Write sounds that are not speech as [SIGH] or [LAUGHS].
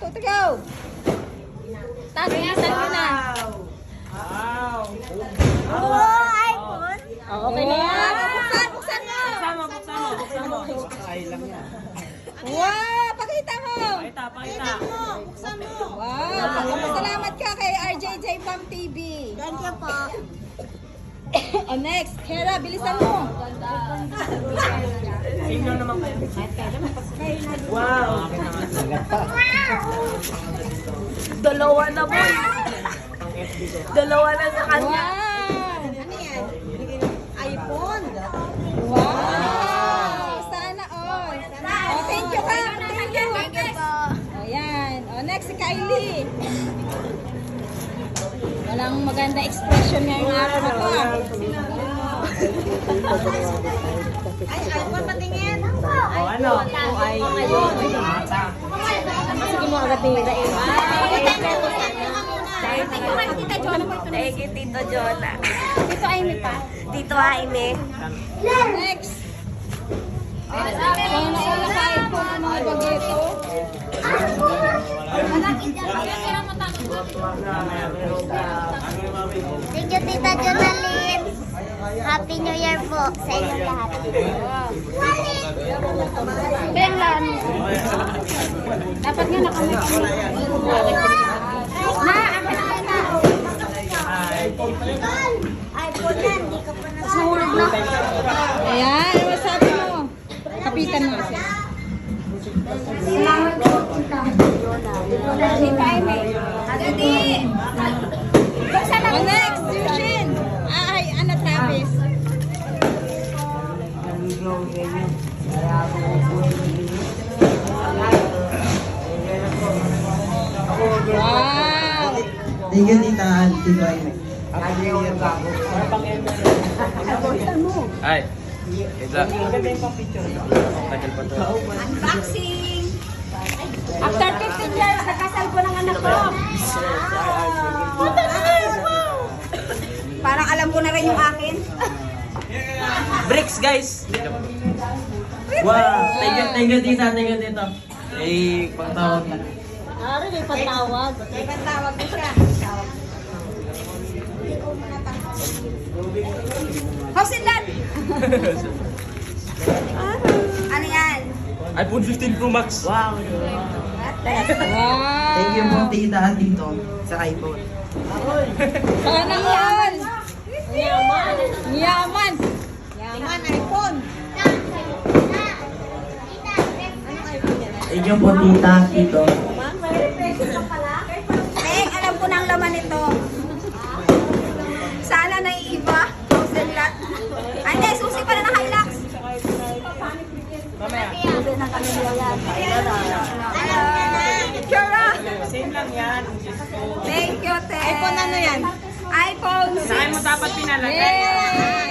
two, three, go! Tagisan mo na. Wow! Oh, iPhone. Oh, okay na yan. Buksan, buksan mo. Buksan mo, buksan mo, buksan mo. Ay lang yan. Wow, pakita mo. Pakita, pakita. Buksan mo. Wow, salamat ka kay RJJ Pam TV. Thank you po. [COUGHS] oh, next, Kera, bilisan mo. Same lang naman kayo. Wow! Dalawa na po. Dalawa na sa kanya. Wow. Ano yan? iPhone. Wow. Sana all. Oh, thank you ka. Thank you. Thank you po. Oh, yan. Next si Kylie. Walang maganda expression ngayong araw na to. ah. Ay, iPhone patingin. Ano? O ay... Mata. Sige mo agad you kay Tita Jonah. Thank you, Tito Jonah. Tito Aimee pa. Tito Aimee. Next. Sana all nakain po ng mga bagito. Thank you, Tita Jonalyn. Happy New Year po sa inyo lahat. Benglan. Dapat nga nakamit. Na, akin na na. iPhone yan, di ka pa nasuhulog na. Ayan, ano sabi mo? Kapitan mo kasi. Salamat po, Tita Jonah. Tita Aimee. Daddy. Wow! Thank you, Tita Auntie Boy. Ay. Ito. Tagal pa to. Unboxing. After 15 years, nakasal ko ng anak ko. Parang alam ko na rin yung akin. Bricks, guys! Wow! Thank you, thank you, tita. Thank you, tito. Eh, pagtawag na. Ari, may patawag. May tawag ko siya. Land. [LAUGHS] ano yan? iPhone 15 Pro Max. Wow! Wow! Thank you po, Tita at Tito, sa iPhone. Sana all! Yaman! Yaman! Thank you po, Tita at Tito. Teng, alam ko na ang laman nito. Sana and lot. Ay, hindi. Susi pala ng Hilux. Mamaya. Kira. Same lang yan. Thank you, Teng. iPhone ano yan? iPhone 6. Saan mo dapat pinalagay? Yay!